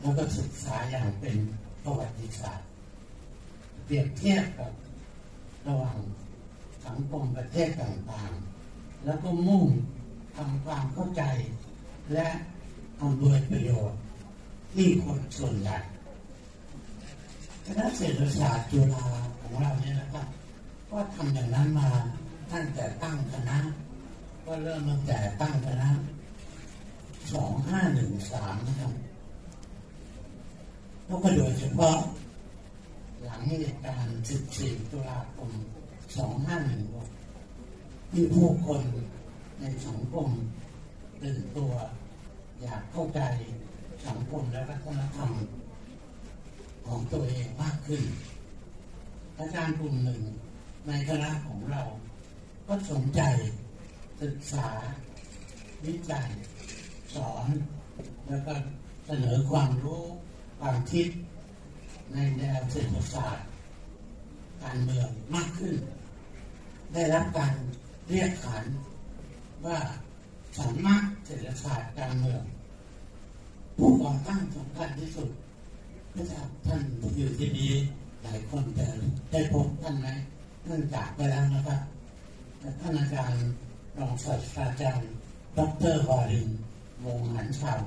แล้วก็ศึกษาอย่างเป็นประวัติศาสตร์ เปรียบเทียบกับระหว่างสังคมประเทศต่างๆ แล้วก็มุ่งทำความเข้าใจ และอำนวยประโยชน์ที่คนส่วนใหญ่คณะเศรษฐศาสตร์จุฬาของเราเนี่ยนะครับก็ทำอย่างนั้นมาตั้งแต่ตั้งคณะ ก็เริ่มตั้งแต่ตั้งคณะสองห้าหนึ่งสามนะครับ แล้วก็โดยเฉพาะหลังเหตุการณ์ 14 ตุลาคม 2516ที่ผู้คนในสังคมตื่นตัว อยากเข้าใจสังคมและวัฒนธรรมของตัวเองมากขึ้น อาจารย์กลุ่มหนึ่งในคณะของเรา ก็สนใจศึกษา วิจัย สอน แล้วก็เสนอความรู้ ความคิดในแนวเศรษฐศาสตร์การเมืองมากขึ้น ได้รับการเรียกขานว่าสำนักเศรษฐศาสตร์การเมือง ผู้ก่อตั้งสำคัญที่สุดก็จะท่านที่อยู่ที่นี้หลายคนแต่ได้พบท่านไหมเนื่องจากไปแล้วนะครับท่านอาจารย์รองศาสตราจารย์ดรวารินวงหันชาว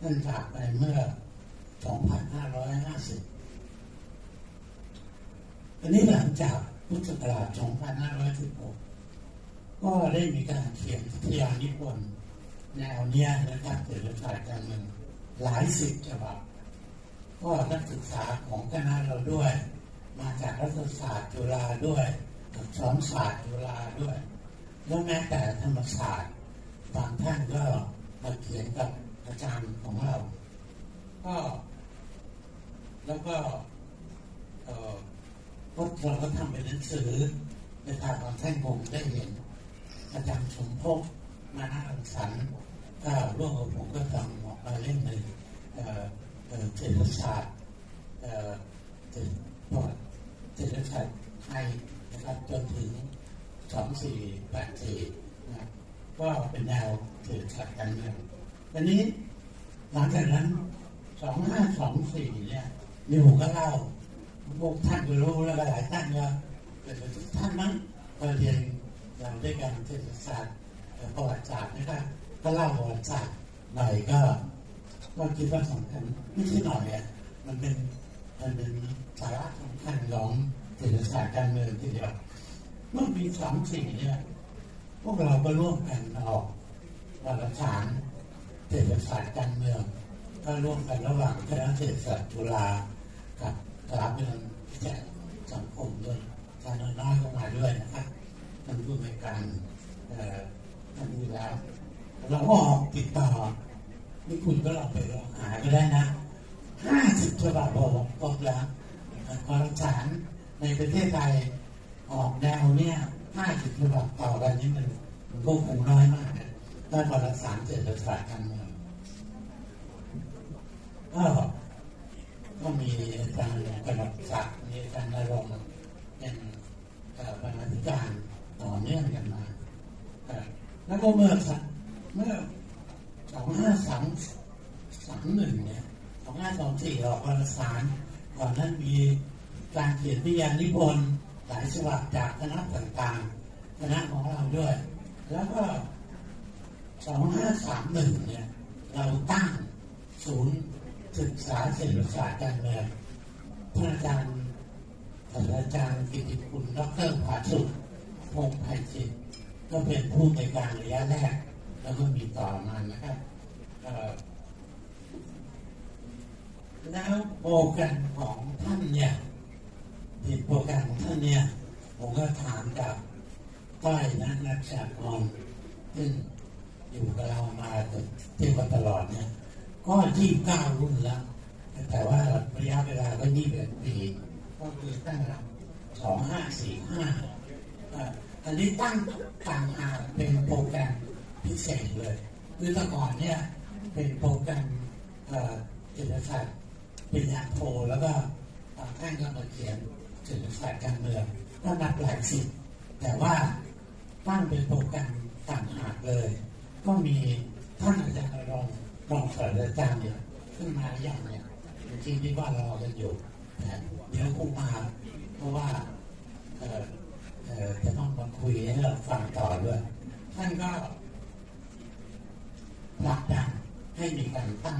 ท่านจากไปเมื่อ 2550 อันนี้หลังจากพุทธศักราช2516 ก็ได้มีการเขียนทยานิพนธ์แนวเนี้ยนะครับเศรษฐศาสตร์การเมืองหลายสิบฉบับก็นักศึกษาของคณะเราด้วย มาจากรัฐศาสตร์จุฬาด้วยอักษรศาสตร์จุฬาด้วย แล้วแม้แต่ธรรมศาสตร์บางท่านก็มาเขียนกับอาจารย์ของเรา ก็ แล้วก็เอ่อพวกเราก็ทำเป็นหนังสือในทางของท่านผมได้เห็น อาจารย์สมภพมานารังสรรค์ก็ร่วมกับผมก็ทำออกมาเล่มหนึ่งเอ่อเอ่อเศรษฐศาสตร์เอ่อเศรษฐศาสตร์ไทยนะครับจนถึงสองสี่แปดสี่นะก็เป็นแนวเศรษฐศาสตร์การเมืองทีนี้หลังจากนั้นสองห้าสองสี่เนี่ย นิวก็เล่าพวกท่านก็รู้แล้วก็หลายท่านก็เป็นทุกท่านมั้งก็เรียนเราด้วยกันเศรษฐศาสตร์ประวัติศาสตร์นะครับก็เล่าประวัติศาสตร์หน่อยก็ก็คิดว่าสำคัญไม่ใช่หน่อยอะมันเป็นมันเป็นสาระสำคัญของเศรษฐศาสตร์การเมืองทีเดียวเมื่อปีสองสี่งเนี่ยพวกเราก็ร่วมกันออกวารสารเศรษฐศาสตร์การเมืองก็ร่วมกันระหว่างคณะเศรษฐศาสตร์จุฬา กับสถาบันวิจัยสังคมด้วยอาจารย์น้อยๆก็มาด้วยนะครับท่านผู้ในวยการเอ่อท่านนี้แล้วเราก็ออกติดต่อนี่คุณก็ลองไปลองหาก็ได้นะห้าสิบฉบับบอกบอกแล้ววารสารในประเทศไทยออกแนวเนี่ยห้าสิบฉบับต่อกันนี่มันมันก็คงน้อยมากนะด้านวารสารเศรษฐศาสตร์การเมืองก็ ก็มีอาจารย์กนกศักดิ์มีอาจารย์นรงค์เป็นบรรณาธิการต่อเนื่องกันมาแล้วก็เมื่อสักเมื่อสองห้าสามสามหนึ่งเนี่ยสองห้าสองสี่ออกวารสารก่อนนั้นมีการเขียนพิยานิพนธ์หลายฉบับจากคณะต่างๆคณะของเราด้วย แล้วก็สองห้าสามหนึ่งเนี่ยเราตั้งศูนย์ ศึกษาเศรษฐศาสตร์การเมืองท่านอาจารย์ศาสตราจารย์กิติคุณดรผาสุขพงษ์ไพจิตก็เป็นผู้ในการระยะแรก แล้วก็มีต่อมานะครับแล้วโปรแกรมของท่านเนี่ยที่โปรแกรมของท่านเนี่ยผมก็ถามกับต้อยนักนักจากรซึ่งอยู่กับเรามาเที่ยวตลอดเนี่ย ก็ยี่สิบเก้ารุ่นแล้ว แต่ว่าระยะเวลาก็ยี่สิบเอ็ดปีก็คือตั้งแต่สองห้าสี่ห้าอันนี้ตั้งต่างหากเป็นโปรแกรมพิเศษเลยคือแต่ก่อนเนี่ยเป็นโปรแกรมเอ่อเศรษฐศาสตร์ปริญญาโทแล้วก็บางท่านก็มาเขียนเศรษฐศาสตร์การเมืองก็นับหลายสิบแต่ว่าตั้งเป็นโปรแกรมต่างหากเลย ก็มีท่านอาจารย์รอง รองศาสตราจารย์เนี่ยขึ้นมาอย่างเนี่ยจริงที่ว่ารอกันอยู่นะเดี๋ยวคงมาเพราะว่าเออเออจะต้องมาคุยให้เราฟังต่อด้วยท่านก็ผลักดันให้มีการตั้ง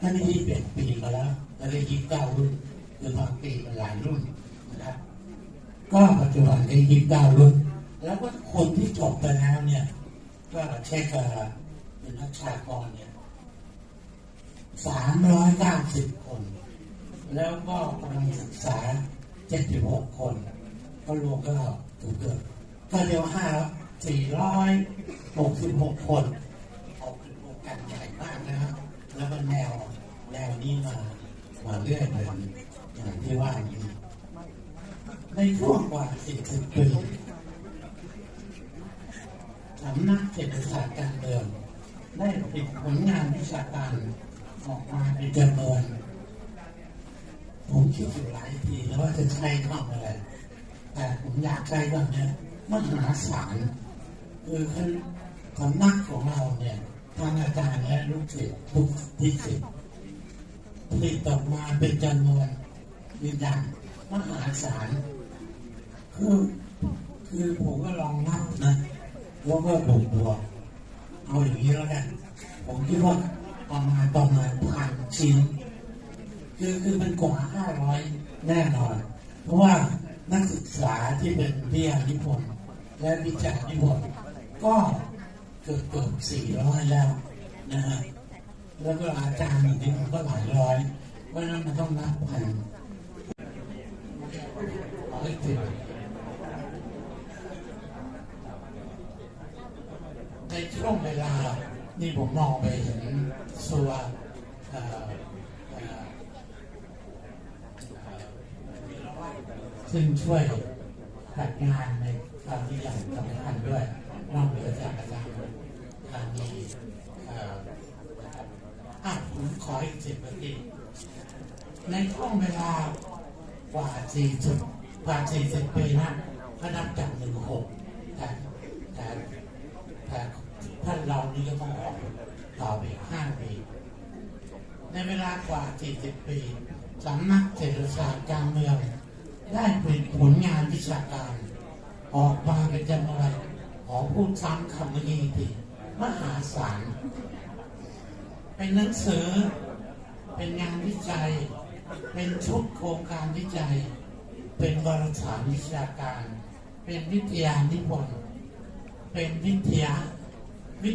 ท่านที่เปลี่ยนปีมาแล้วแล้วได้ยี่สิบเก้ารุ่นคือบางปีมันหลายรุ่นนะครับ ก็ปัจจุบันได้ยี่สิบเก้ารุ่น แล้วก็คนที่จบไปแล้วเนี่ย ก็เช็คเป็นนักชากรเนี่ย สามร้อยเก้าสิบคน แล้วก็กำลังศึกษาเจ็ดสิบหกคน ก็รวมก็ถูกเกินก็เรียกห้าสี่ร้อยหกสิบหกคนออกเป็นโครงการใหญ่มากนะครับ แล้วก็แนวแนวนี้มามาเรื่อยเลยอย่างที่ว่านี้ในช่วงกว่าสิบสิบปีสำนักเศรษฐศาสตร์การเมืองได้ผลิตผลงานวิชาการ ออกมาเป็นจำนวนผมคิดอยู่หลายทีแล้วว่าจะใช้คำอะไร แต่ผมอยากใช้คำเนี้ยมหาศาลคือคือสำนักของเราเนี่ยทางอาจารย์และลูกศิษย์ทุกที่ศิษย์ผลิตออกมาเป็นจำนวนยืนยันมหาศาลคือคือผมก็ลองนับนะแล้วก็บวกบวกเอาอย่างนี้แล้วกันผมคิดว่า ประมาณประมาณพันชิ้น คือคือมันกว่าห้าร้อยแน่นอน เพราะว่านักศึกษาที่เป็นวิทยานิพนธ์และวิจารณ์นิพนธ์ก็เกือบเกือบสี่ร้อยแล้วนะฮะแล้วก็อาจารย์อีกทีมันก็หลายร้อยเพราะนั้นมันต้องนับพันร้ยสิบในช่วงเวลา นี่ผมมองไปเห็นสัวเอ่อเอ่อซึ่งช่วยจัดงานในครั้งที่อย่างสำคัญด้วยนอกเหนือจากอาจารย์ทางนี้อ่อนะครับอะผมขออีกสิบนาทีในช่วงเวลากว่าสี่สิบกว่าสี่สิบปีนะก็นับจากหนึ่งหกแต่แต่แต่ท่านเรานี่ก็ต้องออกต่อไปอีกห้าปี ในเวลากว่า 40 ปี สำนักเศรษฐศาสตร์การเมือง ได้ผลิตผลงานวิชาการ ออกมาเป็นจำนวนขอพูดซ้ำคำนี้ทีมหาศาลเป็นหนังสือ เป็นงานวิจัย เป็นชุดโครงการวิจัย เป็นวารสารวิชาการ เป็นวิทยานิพนธ์เป็นวิทยาวิ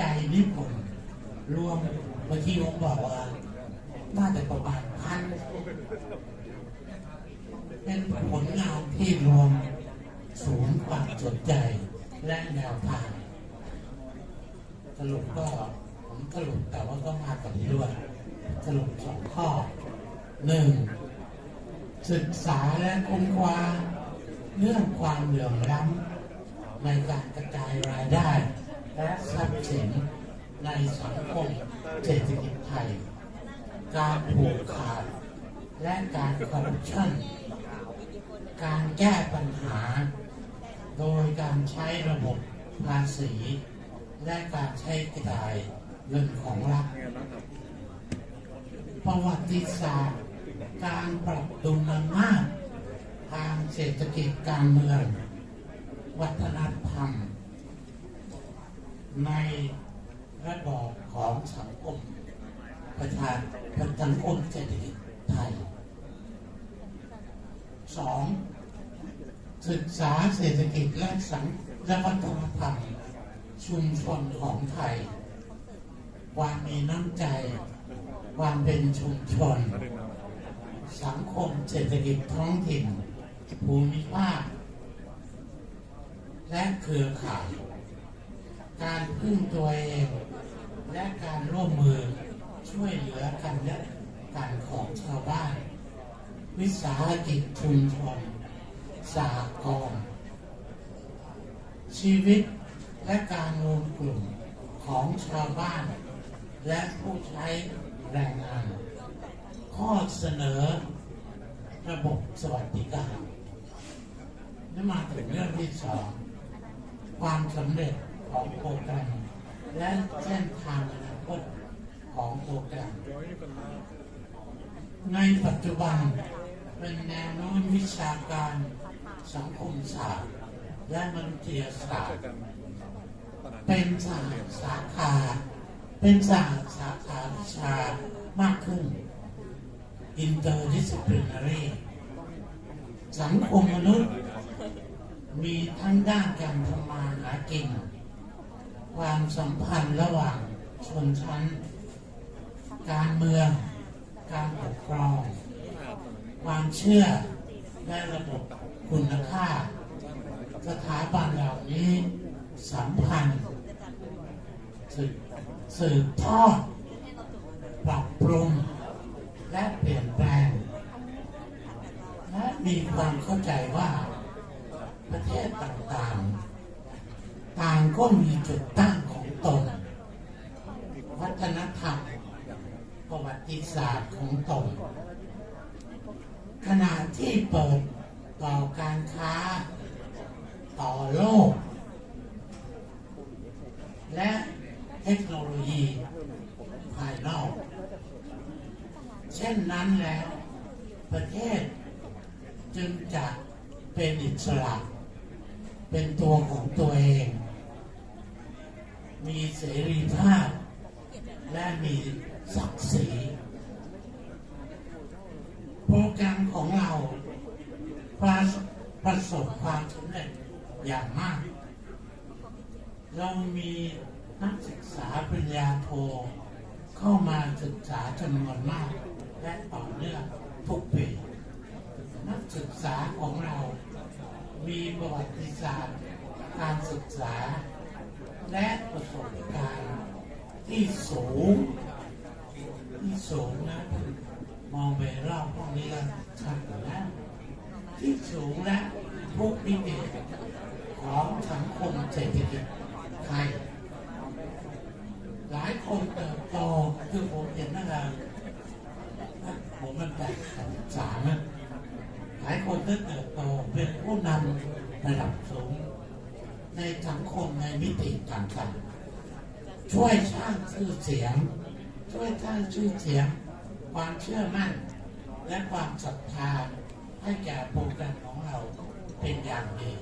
จัยนิพนธ์รวมเมื่อกี้ผมบอกว่า น่าจะประมาณพันเป็นผลงานที่รวมศูนย์ความสนใจและแนวทางสรุปก็ผมสรุปแต่ว่าก็มากกว่านี้ด้วยสรุปสองข้อหนึ่งศึกษาและค้นคว้าเรื่องความเหลื่อมล้ำในการกระจายรายได้ และทรัพย์สินในสังคมเศรษฐกิจไทย การผูกขาด และการคอร์รัปชันการแก้ปัญหา โดยการใช้ระบบภาษีและการใช้กระจายเงินของรัฐประวัติศาสตร์ การปรับดุลอำนาจทางเศรษฐกิจการเมือง วัฒนธรรม ในระบอบของสังคม ประชานประสังคมเศรษฐกิจไทยสองศึกษาเศรษฐกิจและสังและวัฒนธรรมชุมชนของไทย ความมีน้ำใจ ความเป็นชุมชน สังคมเศรษฐกิจท้องถิ่น ภูมิภาค และเครือข่าย การพึ่งตัวเอง และการร่วมมือ ช่วยเหลือกันและกันของชาวบ้าน วิสาหกิจชุมชนสากลชีวิตและการรวมกลุ่มของชาวบ้าน และผู้ใช้แรงงาน ข้อเสนอระบบสวัสดิการนี่มาถึงเรื่องที่สองความสำเร็จของโปรแการและเส้นทางอนาคต ของโปรแกรมในปัจจุบันเป็นแนวโน้มวิชาการสังคมศาสตร์และมนุษยศาสตร์เป็นสาสาขาเป็นสาสาขาวิชามากขึ้น interdisciplinary สังคมมนุษย์มีทั้งด้านการทำมาหากิน ความสัมพันธ์ระหว่างชนชั้น การเมือง การปกครอง ความเชื่อและระบบคุณค่า สถาบันเหล่านี้สัมพันธ์สืบทอดปรับปรุง และเปลี่ยนแปลง และมีความเข้าใจว่า ประเทศต่างๆ ต่างก็มีจุดตั้งของตน วัฒนธรรม ประวัติศาสตร์ของตนขณะที่เปิดต่อการค้าต่อโลก และเทคโนโลยีภายนอก เช่นนั้นแล้วประเทศจึงจะเป็นอิสระ เป็นตัวของตัวเอง มีเสรีภาพ และมีศักดิ์ศรี โปรแกรมของเราประประสบความสำเร็จ อย่างมาก เรามีนักศึกษาปริญญาโท เข้ามาศึกษาจำนวนมาก และต่อเนื่องทุกปีนักศึกษาของเรา มีประวัติศาสตร์การศึกษา และประสบการณ์ที่สูง ที่สูงนะมองไปรอบห้องนี้ก็ชัดแล้วที่สูงและทุกมิติ ของสังคมเศรษฐกิจไทย หลายคนเติบโตคือผมเห็นนั่นแหละผมมันแปดสามนะหลายคนที่เติบโตเป็นผู้นำระดับสูง ในสังคมในมิติต่างๆ ช่วยสร้างชื่อเสียง ช่วยสร้างชื่อเสียง ความเชื่อมั่น และความศรัทธาให้แก่โปรแกรมของเราเป็นอย่างดี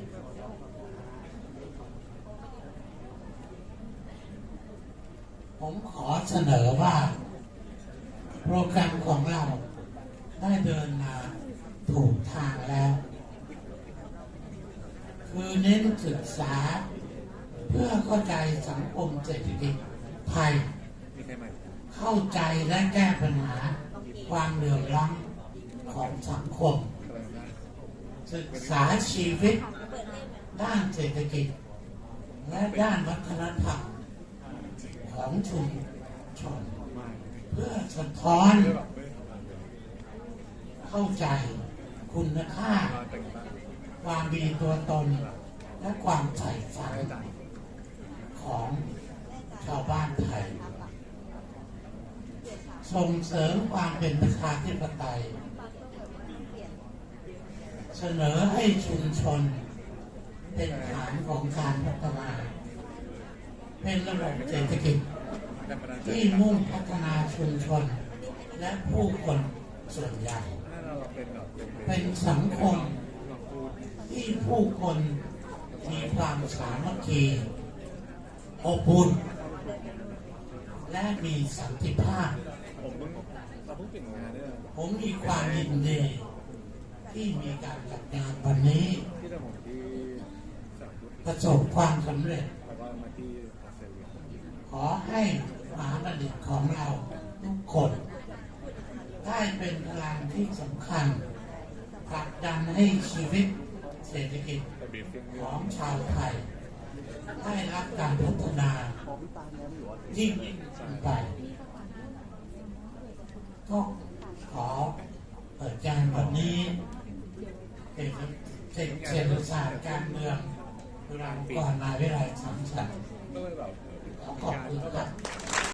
ผมขอเสนอว่า โปรแกรมของเราได้เดินมาถูกทางแล้ว คือเน้นศึกษา เพื่อเข้าใจสังคมเศรษฐกิจไทย เข้าใจและแก้ปัญหาความเหลื่อมล้ำของสังคม ศึกษาชีวิต ด้านเศรษฐกิจ และด้านวัฒนธรรม ของชุมชนเพื่อสะท้อน เข้าใจคุณค่า ความมีตัวตน และความใฝ่ฝันไม่จ่ายของชาวบ้านไทย ส่งเสริมความเป็นประชาธิปไตย เสนอให้ชุมชนเป็นฐานของการพัฒนา เป็นระบบเศรษฐกิจ ที่มุ่งพัฒนาชุมชน และผู้คนส่วนใหญ่ เป็นสังคมที่ผู้คนมีความสามัคคีอบอุ่นและมีสันติภาพ ผมมีความยินดีที่มีการจัดงานวันนี้ ประสบความสำเร็จ แล้วก็มาที่ออสเตรเลีย ขอให้มหาบัณฑิตของเราทุกคน ได้เป็นพลังที่สำคัญผลักดันให้ชีวิตเศรษฐกิจของชาวไทย ได้รับการพัฒนายิ่งยิ่งขึ้นไป ก็ขอเปิดการวันนี้เป็นเศรษฐศรษฐศาสตร์การเมืองเราก่อนมาวิไลยสังสรรค์ 好来